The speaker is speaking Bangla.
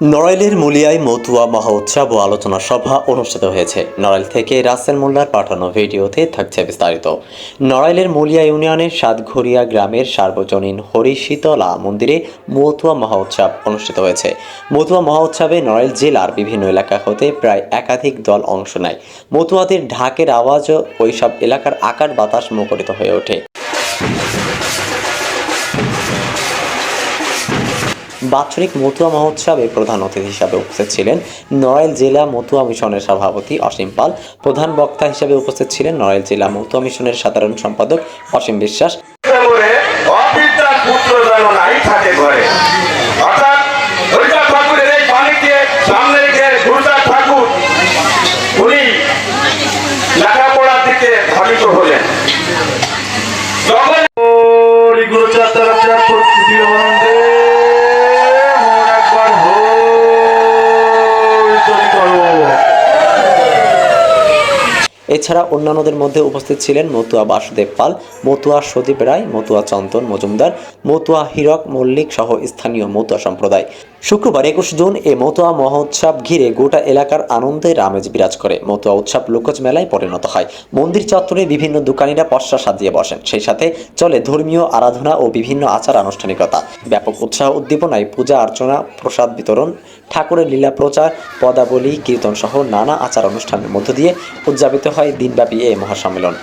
নড়াইলের মুলিয়ায় মতুয়া মহা উৎসব ও আলোচনা সভা অনুষ্ঠিত হয়েছে। নড়াইল থেকে রাসেল মোল্লার পাঠানো ভিডিওতে থাকছে বিস্তারিত। নড়াইলের মুলিয়া ইউনিয়নের সাতঘরিয়া গ্রামের সার্বজনীন হরি শীতলা মন্দিরে মতুয়া মহা উৎসব অনুষ্ঠিত হয়েছে। মতুয়া মহা উৎসবে নড়াইল জেলার বিভিন্ন এলাকা হতে প্রায় একাধিক দল অংশ নেয়। মতুয়াদের ঢাকের আওয়াজও ওইসব এলাকার আকার বাতাস মুখরিত হয়ে ওঠে। বাৎসরিক মথুয়া মহোৎসবে প্রধান অতিথি হিসাবে উপস্থিত ছিলেন নড়াইল জেলা মথুয়া মিশনের সভাপতি অসীম পাল প্রধান বক্তা হিসাবে উপস্থিত ছিলেন নড়াইল জেলা মতুয়া মিশনের সাধারণ সম্পাদক অসীম বিশ্বাস। এছাড়া অন্যান্যদের মধ্যে উপস্থিত ছিলেন মতুয়া বাসুদেব পাল, মতুয়া সদীপ রায়, মতুয়া চন্দন মজুমদার, মতুয়া হীরক মল্লিক সহ স্থানীয় মতুয়া সম্প্রদায়। শুক্রবার একুশ জুন এ মতুয়া মহোৎসব ঘিরে গোটা এলাকার আনন্দে রামেজ বিরাজ করে। মতুয়া উৎসব লোকজ মেলায় পরিণত হয়। মন্দির চত্বরে বিভিন্ন দোকানিরা পশরা সাজিয়ে বসেন। সেই সাথে চলে ধর্মীয় আরাধনা ও বিভিন্ন আচার আনুষ্ঠানিকতা। ব্যাপক উৎসাহ উদ্দীপনায় পূজা অর্চনা, প্রসাদ বিতরণ, ঠাকুরের লীলা প্রচার, পদাবলী, কীর্তন সহ নানা আচার অনুষ্ঠানের মধ্য দিয়ে উদযাপিত হয় দিনব্যাপী এই মহাসম্মেলন।